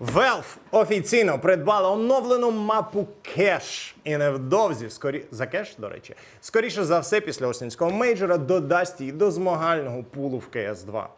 Valve офіційно придбала оновлену мапу кеш. І невдовзі, скорі... за кеш, до речі, скоріше за все, після осінського мейджора додасть її до змагального пулу в cs 2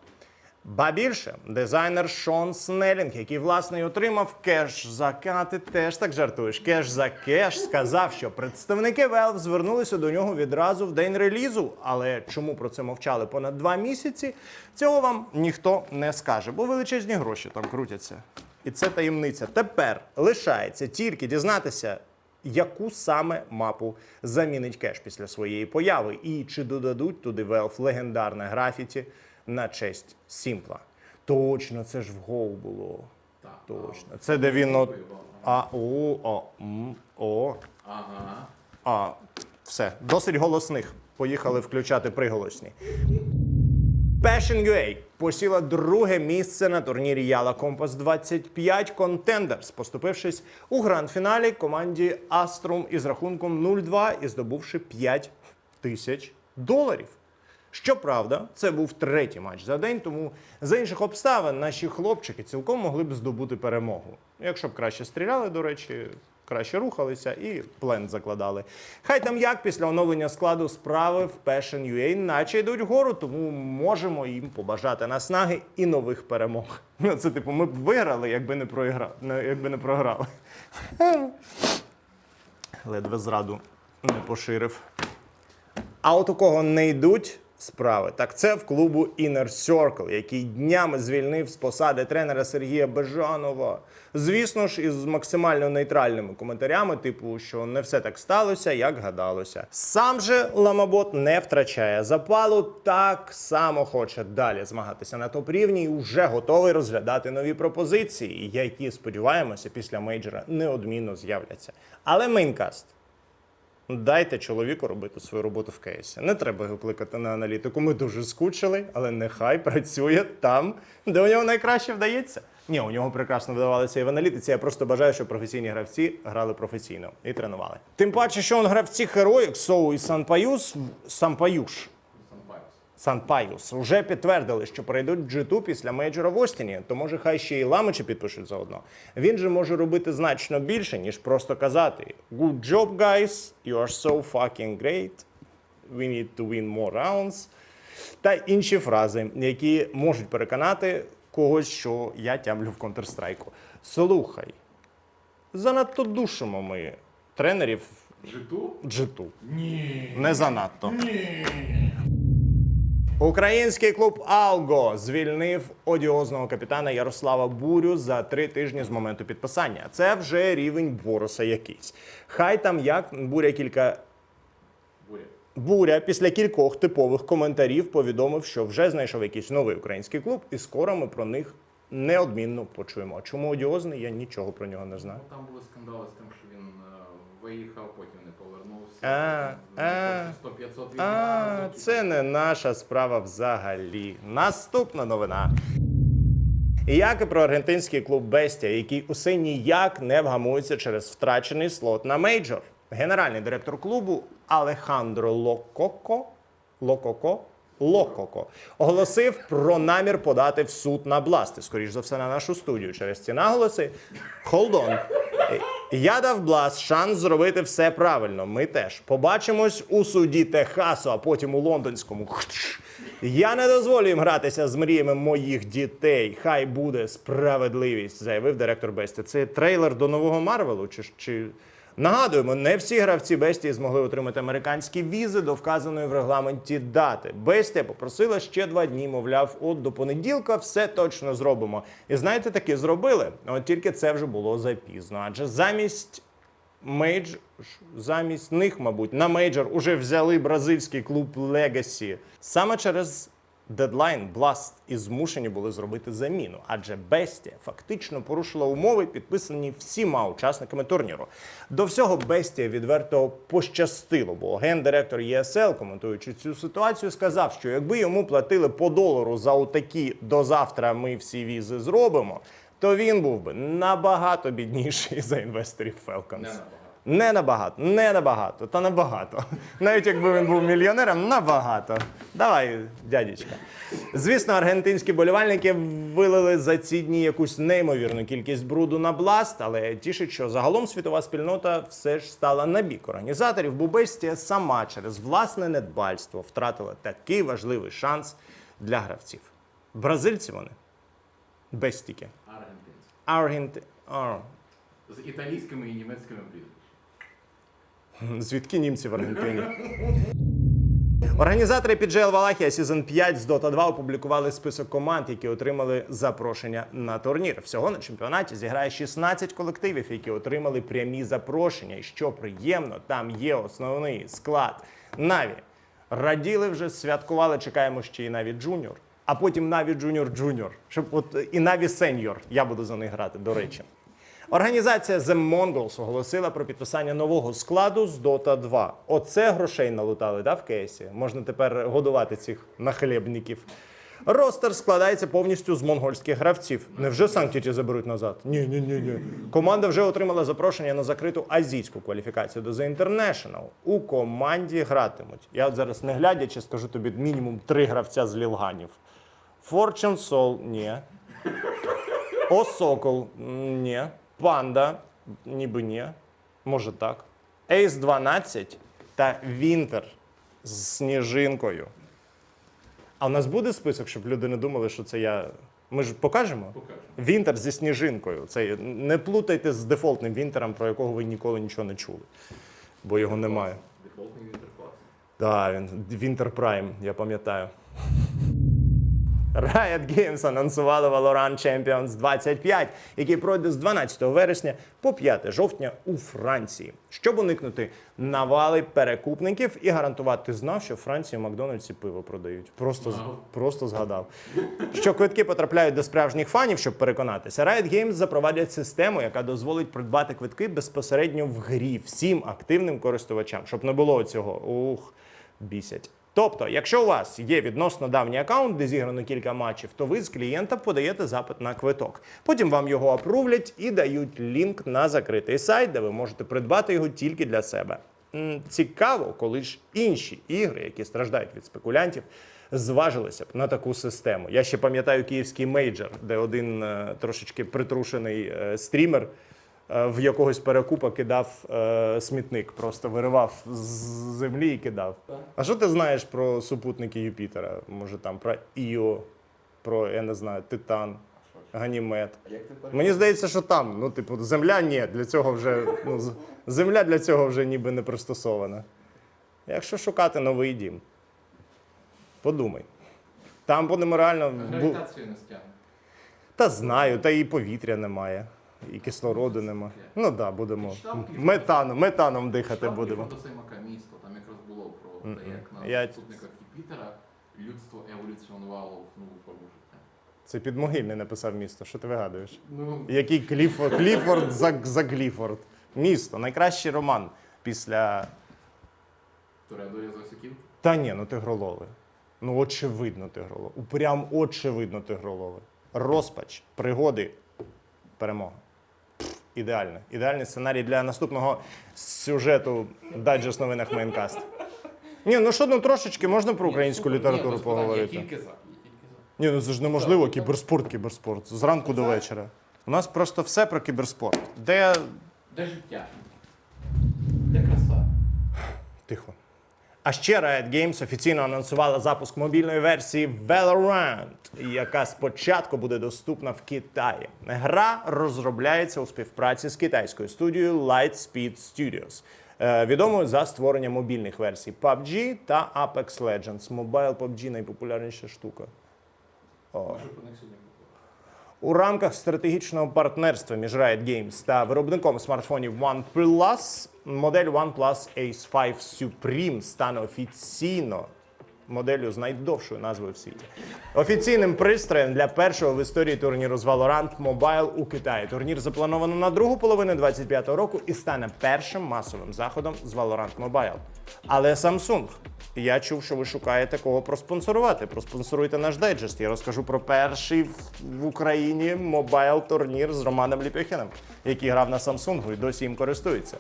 Ба більше, дизайнер Шон Снелінг, який власне й отримав кеш за ка- ти теж так жартуєш. Кеш за кеш сказав, що представники Valve звернулися до нього відразу в день релізу. Але чому про це мовчали понад два місяці? Цього вам ніхто не скаже, бо величезні гроші там крутяться. І це таємниця. Тепер лишається тільки дізнатися, яку саме мапу замінить кеш після своєї появи, і чи додадуть туди Valve легендарне графіті на честь Сімпла. Точно, це ж в Go було. Так. Точно. Це де він от. А, о, о, м, о. Ага. А, все, досить голосних. Поїхали включати приголосні. Passion UA посіла друге місце на турнірі Yala Compass 25 Contenders, поступившись у гранд-фіналі команді Astrum із рахунком 0-2 і здобувши 5 тисяч доларів. Щоправда, це був третій матч за день, тому за інших обставин наші хлопчики цілком могли б здобути перемогу. Якщо б краще стріляли, до речі, краще рухалися і плен закладали. Хай там як після оновлення складу справи в Passion UA наче йдуть вгору, тому можемо їм побажати наснаги і нових перемог. Ну, це типу, ми б виграли, якби не проіграли, якби не програли. Ледве зраду не поширив. А от у кого не йдуть справи, так це в клубу Inner Circle, який днями звільнив з посади тренера Сергія Бежанова. Звісно ж, із максимально нейтральними коментарями, типу, що не все так сталося, як гадалося. Сам же Ламабот не втрачає запалу, так само хоче далі змагатися на топ-рівні і вже готовий розглядати нові пропозиції, які сподіваємося після мейджора неодмінно з'являться. Але мейнкаст. Дайте чоловіку робити свою роботу в кейсі. Не треба його кликати на аналітику. Ми дуже скучили, але нехай працює там, де у нього найкраще вдається. Ні, у нього прекрасно вдавалося і в аналітиці. Я просто бажаю, щоб професійні гравці грали професійно і тренували. Тим паче, що он гравці Heroic, Соу і Санпаюс, Сампаюш. Сампайс. Санпаюс вже підтвердили, що перейдуть в G2 після мейджора в Остіні, то може хай ще і ламичі підпишуть заодно. Він же може робити значно більше, ніж просто казати Good job, guys, you are so fucking great. We need to win more rounds. Та інші фрази, які можуть переконати когось, що я тямлю в Counter-Strike. Слухай, занадто душимо ми тренерів Житу? G2. Ні. Не занадто. Ні. Український клуб Алго звільнив одіозного капітана Ярослава Бурю за три тижні з моменту підписання. Це вже рівень Бороса якийсь. Хай там як буря кілька. Буря. Буря після кількох типових коментарів повідомив, що вже знайшов якийсь новий український клуб, і скоро ми про них неодмінно почуємо. А Чому одіозний? Я нічого про нього не знаю. Ну, там були скандали з тим, що він е, виїхав, потім не повернувся. А, а, А, це не наша справа взагалі. Наступна новина. Як і про аргентинський клуб Бестія, який усе ніяк не вгамується через втрачений слот на мейджор. Генеральний директор клубу Алехандро Лококо Лококо Лококо оголосив про намір подати в суд на Бласти, скоріш за все, на нашу студію через ці наголоси. Hold on. Я дав Блас шанс зробити все правильно. Ми теж побачимось у суді Техасу, а потім у лондонському. Я не дозволю їм гратися з мріями моїх дітей. Хай буде справедливість, заявив директор Бесті. Це трейлер до нового Марвелу. Чи чи нагадуємо, не всі гравці Бестії змогли отримати американські візи до вказаної в регламенті дати. Бестія попросила ще два дні. Мовляв, от до понеділка все точно зробимо. І знаєте, таки зробили. От тільки це вже було запізно. Адже замість мейдж замість них, мабуть, на мейджор уже взяли бразильський клуб Legacy. Саме через дедлайн Blast і змушені були зробити заміну, адже Бестія фактично порушила умови, підписані всіма учасниками турніру. До всього Бестія відверто пощастило, бо гендиректор ЄСЛ, коментуючи цю ситуацію, сказав, що якби йому платили по долару за отакі до завтра ми всі візи зробимо. То він був би набагато бідніший за інвесторів Falcons. Не набагато. Не набагато, та набагато. Навіть якби він був мільйонером, набагато. Давай, дядечка. Звісно, аргентинські болівальники вилили за ці дні якусь неймовірну кількість бруду на бласт, але тішить, що загалом світова спільнота все ж стала на бік організаторів, бо Бестія сама через власне недбальство втратила такий важливий шанс для гравців. Бразильці вони бестіки. Аргентинці. Аргенти... Ар. З італійськими і німецькими прізвищами. Звідки німці в Аргентині? Організатори PGL Валахія Season 5 з Dota 2 опублікували список команд, які отримали запрошення на турнір. Всього на чемпіонаті зіграє 16 колективів, які отримали прямі запрошення. І що приємно, там є основний склад Наві. Раділи вже, святкували, чекаємо ще і Наві Джуніор, а потім Наві Джуніор Джуніор. Щоб от і Наві Сеньор. Я буду за них грати, до речі. Організація The Mongols оголосила про підписання нового складу з Dota 2. Оце грошей налутали, да, в кейсі. Можна тепер годувати цих нахлебників. Ростер складається повністю з монгольських гравців. Невже Санктіті заберуть назад? Ні, ні, ні, ні. Команда вже отримала запрошення на закриту азійську кваліфікацію до The International. У команді гратимуть. Я от зараз не глядячи, скажу тобі мінімум три гравця з Лілганів. Fortune Soul – ні. Осокол ні. Панда ніби ні. Може так. Ейс 12 та Вінтер з сніжинкою. А у нас буде список, щоб люди не думали, що це я. Ми ж покажемо? Покажемо. Вінтер зі сніжинкою. Це не плутайте з дефолтним вінтером, про якого ви ніколи нічого не чули, бо його немає. Дефолтний інтерклас. Так, він Winter Prime, я пам'ятаю. Riot Games анонсували Valorant Champions 25, який пройде з 12 вересня по 5 жовтня у Франції. Щоб уникнути навали перекупників і гарантувати, знав, що в Франції в Макдональдсі пиво продають. Просто, Знав. просто згадав. Що квитки потрапляють до справжніх фанів, щоб переконатися. Riot Games запровадять систему, яка дозволить придбати квитки безпосередньо в грі всім активним користувачам, щоб не було цього. Ух, бісять. Тобто, якщо у вас є відносно давній аккаунт, де зіграно кілька матчів, то ви з клієнта подаєте запит на квиток. Потім вам його апрувлять і дають лінк на закритий сайт, де ви можете придбати його тільки для себе. Цікаво, коли ж інші ігри, які страждають від спекулянтів, зважилися б на таку систему. Я ще пам'ятаю київський мейджор, де один е, трошечки притрушений е, стрімер в якогось перекупа кидав е, смітник, просто виривав з землі і кидав. А що ти знаєш про супутники Юпітера? Може там про Іо, про я не знаю, Титан, Ганімед. Мені здається, що там, ну, типу, земля ні, для цього вже ну, з- земля для цього вже ніби не пристосована. Якщо шукати новий дім, подумай. Там будемо реально. бу- Гравітацію не стягне. Та знаю, та і повітря немає, і кислороду немає. Ну так, да, будемо метаном, метаном дихати Читав будемо. Кіфа до Сеймака місто, там якраз було про те, як на Я- Юпітера людство еволюціонувало в нову форму життя. Це підмогильний написав місто. Що ти вигадуєш? Ну, Який Кліфорд, Кліфорд за, за Кліфорд. Місто, найкращий роман після. Тореадорія Зосиків. Та ні, ну тигролови. Ну, очевидно, тигролови. Прям очевидно тигролови. Розпач, пригоди, перемога. Ідеально. Ідеальний сценарій для наступного сюжету Дайджест новинах Мейнкаст. Ні, ну що ну трошечки можна про українську літературу поговорити. Я тільки за. Ні, ну це ж неможливо. Кіберспорт, кіберспорт. Зранку до вечора. У нас просто все про кіберспорт. Де. Де життя? Де краса? Тихо. А ще Riot Games офіційно анонсувала запуск мобільної версії Valorant, яка спочатку буде доступна в Китаї. Гра розробляється у співпраці з китайською студією Lightspeed Studios, е, відомою за створення мобільних версій PUBG та Apex Legends. Mobile PUBG найпопулярніша штука. О. Може, про них сьогодні поговоримо. У рамках стратегічного партнерства між Riot Games та виробником смартфонів OnePlus модель OnePlus Ace 5 Supreme стане офіційно моделлю з найдовшою назвою в світі. Офіційним пристроєм для першого в історії турніру з Valorant Mobile у Китаї. Турнір заплановано на другу половину 25-го року і стане першим масовим заходом з Valorant Mobile. Але Samsung. Я чув, що ви шукаєте кого проспонсорувати. Проспонсоруйте наш дайджест. Я розкажу про перший в- Україні мобайл турнір з Романом Ліпьохіним, який грав на Samsung і досі їм користується.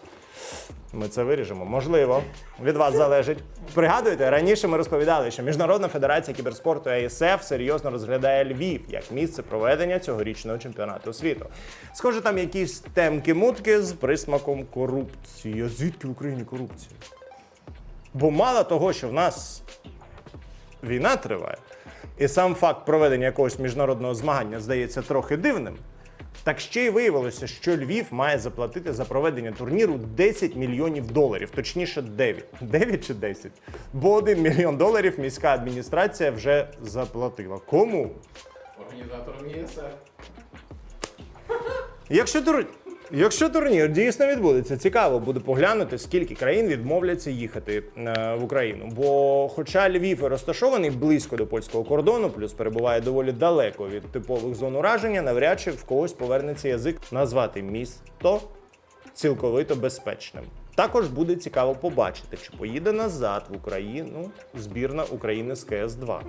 Ми це виріжемо. Можливо, від вас залежить. Пригадуєте, раніше ми розповідали, що Міжнародна федерація кіберспорту АСФ серйозно розглядає Львів як місце проведення цьогорічного чемпіонату світу. Схоже, там якісь темки-мутки з присмаком корупції. Звідки в Україні корупція? Бо мало того, що в нас війна триває, і сам факт проведення якогось міжнародного змагання здається трохи дивним. Так ще й виявилося, що Львів має заплатити за проведення турніру 10 мільйонів доларів, точніше 9. 9 чи 10? Бо 1 мільйон доларів міська адміністрація вже заплатила. Кому? Організатором ЄСФ. Якщо тур... Якщо турнір дійсно відбудеться, цікаво буде поглянути, скільки країн відмовляться їхати е, в Україну. Бо, хоча Львів розташований близько до польського кордону, плюс перебуває доволі далеко від типових зон ураження, навряд чи в когось повернеться язик назвати місто цілковито безпечним. Також буде цікаво побачити, чи поїде назад в Україну збірна України з КС 2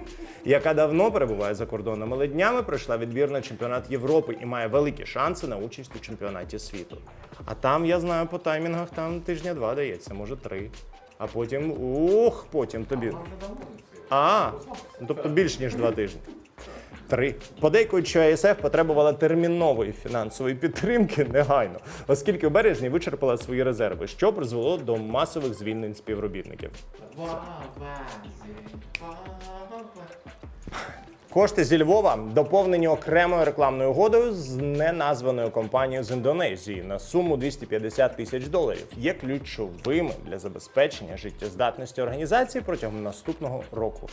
яка давно перебуває за кордоном, але днями пройшла відбір на чемпіонат Європи і має великі шанси на участь у чемпіонаті світу. А там я знаю по таймінгах, там тижня два дається, може три. А потім ух, потім тобі. А, тобто більш ніж два тижні. Три. Подейкують, що АСФ потребувала термінової фінансової підтримки негайно, оскільки в березні вичерпала свої резерви, що призвело до масових звільнень співробітників. Кошти зі Львова доповнені окремою рекламною угодою з неназваною компанією з Індонезії на суму 250 тисяч доларів. Є ключовими для забезпечення життєздатності організації протягом наступного року.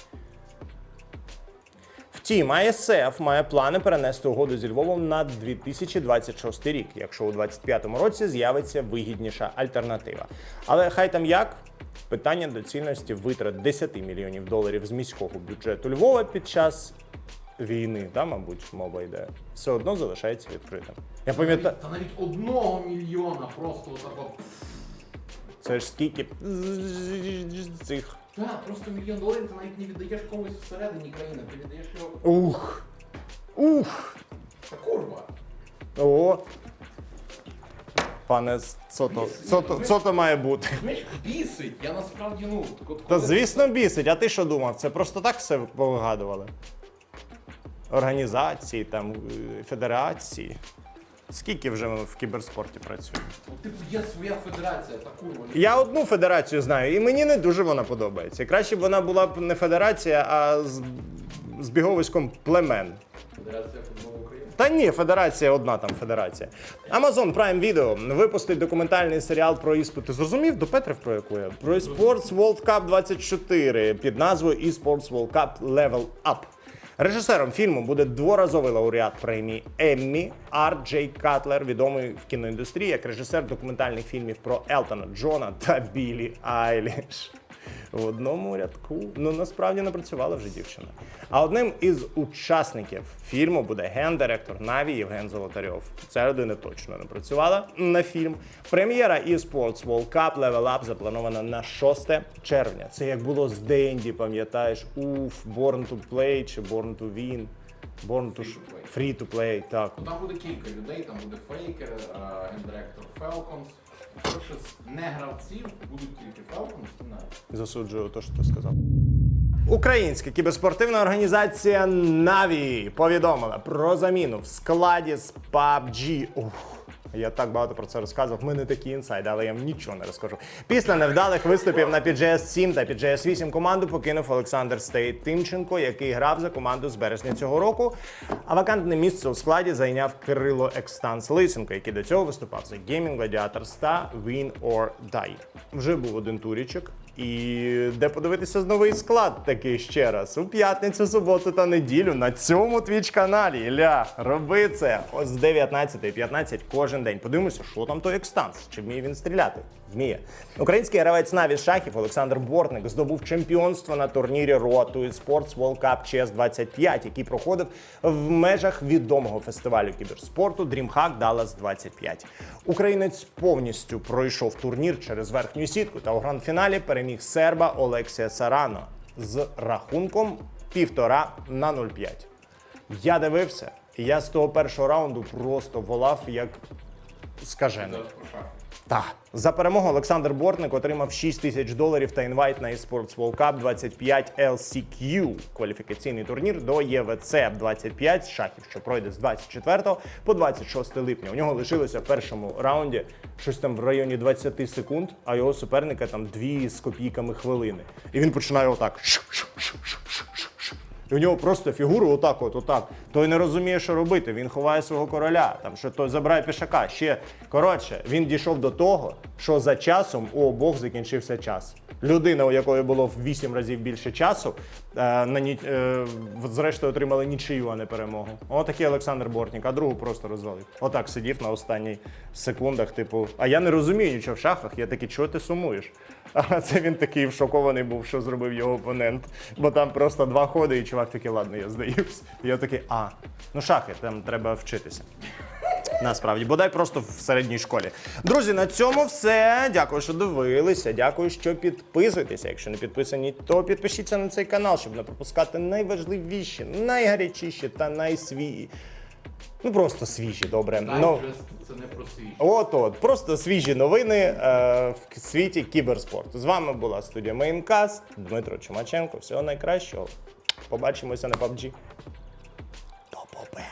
Втім, АСФ має плани перенести угоду зі Львовом на 2026 рік, якщо у 2025 році з'явиться вигідніша альтернатива. Але хай там як. Питання доцільності витрат 10 мільйонів доларів з міського бюджету Львова під час війни, да, мабуть, мова йде, все одно залишається відкритим. Я пам'ятаю, Та навіть одного мільйона просто отак це ж скільки цих. Так, просто мільйон доларів ти навіть не віддаєш комусь всередині країни, ти віддаєш його. Ух! Ух! Та курва. О! Пане Цото, Цото, Цото має бути. Знаєш, бісить. Я насправді, ну, так от Та коли- звісно бісить, а ти що думав? Це просто так все повигадували? Організації, там, е, федерації. Скільки вже ми в кіберспорті працюємо? От, Типу, є своя федерація, та курва. Я одну федерацію знаю, і мені не дуже вона подобається. Краще б вона була б не федерація, а з збіговиськом племен. Федерація футболу України. Та ні, федерація одна там федерація. Amazon Prime Video випустить документальний серіал про іспити. Зрозумів до Петрів про яку я? Про eSports World Cup 24 під назвою eSports World Cup Level Up. Режисером фільму буде дворазовий лауреат премії Еммі Арт Джей Катлер, відомий в кіноіндустрії як режисер документальних фільмів про Елтона Джона та Білі Айліш. В одному рядку. Ну насправді не працювала вже дівчина. А одним із учасників фільму буде гендиректор Наві Євген Золотарьов. Ця людина точно не працювала на фільм. Прем'єра eSports World Cup Level Up запланована на 6 червня. Це як було з Денді, пам'ятаєш? Уф, Born to Play чи Born to Win. Born to Free to play. Так. Там буде кілька людей, там буде фейкер, е, гендиректор Falcons. З не гравців будуть тільки Falcons і навіть. Засуджую те, що ти сказав. Українська кіберспортивна організація Na'Vi повідомила про заміну в складі з PUBG. Ух, я так багато про це розказував. В мене такі інсайди, але я вам нічого не розкажу. Після невдалих виступів на PGS 7 та PGS 8 команду покинув Олександр Стейт Тимченко, який грав за команду з березня цього року. А вакантне місце у складі зайняв Кирило Екстанс Лисенко, який до цього виступав за Gaming Gladiators та Win or Die. Вже був один турічок. І де подивитися новий склад такий ще раз у п'ятницю, суботу та неділю на цьому твіч каналі. Ілля, роби це ось з 19.15 кожен день. Подивимося, що там той екстанс, чи вміє він стріляти. Вміє. Український гравець Наві шахів Олександр Бортник здобув чемпіонство на турнірі Road to Sports World Cup CS 25, який проходив в межах відомого фестивалю кіберспорту DreamHack Dallas 25. Українець повністю пройшов турнір через верхню сітку та у гранд-фіналі переміг серба Олексія Сарано з рахунком півтора на 0,5. Я дивився, я з того першого раунду просто волав як скажений. Та за перемогу Олександр Бортник отримав 6 тисяч доларів та інвайт на eSports World Cup 25 LCQ – кваліфікаційний турнір до ЄВЦ 25 шахів, що пройде з 24 по 26 липня. У нього лишилося в першому раунді щось там в районі 20 секунд, а його суперника там 2 з копійками хвилини. І він починає отак. І у нього просто фігуру отак, от, отак. Той не розуміє, що робити. Він ховає свого короля, там що той забирає пішака. Ще коротше, він дійшов до того, що за часом у обох закінчився час. Людина, у якої було в 8 разів більше часу, е, на ні, е, зрештою отримали нічию, а не перемогу. Отакий Олександр Бортнік, а другу просто розвалив. Отак сидів на останніх секундах, типу, а я не розумію нічого в шахах. Я такий, чого ти сумуєш? А це він такий шокований був, що зробив його опонент. Бо там просто два ходи, і чувак такий, ладно, я здаюсь. Я такий, а, ну шахи, там треба вчитися. Насправді, бодай просто в середній школі. Друзі, на цьому все. Дякую, що дивилися. Дякую, що підписуєтеся. Якщо не підписані, то підпишіться на цей канал, щоб не пропускати найважливіші, найгарячіші та найсвіжі. Ну просто свіжі, добре. Ну, це не про свій. От от, просто свіжі новини е, в світі кіберспорту. З вами була студія Мейнкаст, Дмитро Чумаченко. Всього найкращого. Побачимося на PUBG. До побе.